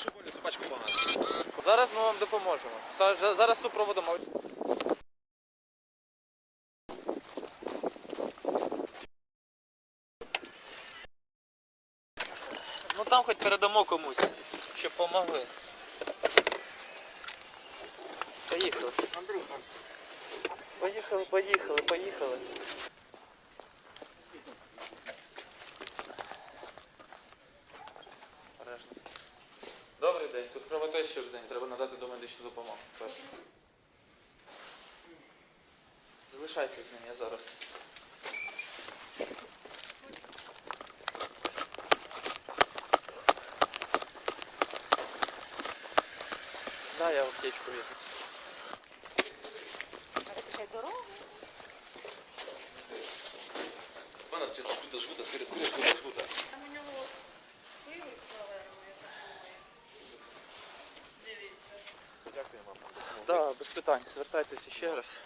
Спиши болю, собачку погано. Зараз ми вам допоможемо. Зараз супроводимо. Ну там хоч передамо комусь, щоб помогли. Поїхали. Андрюха. Поїхали, поїхали, поїхали. Обережно. Добрий день, тут кровотеча день, треба надати домедичну допомогу. Першу. Залишайтесь з ним, я зараз. Да, я аптечку візьму. Вона вчиться жгута, жгута, скорее, скорее, жгута, Вам. Да, без питань. Звертайтеся ще раз.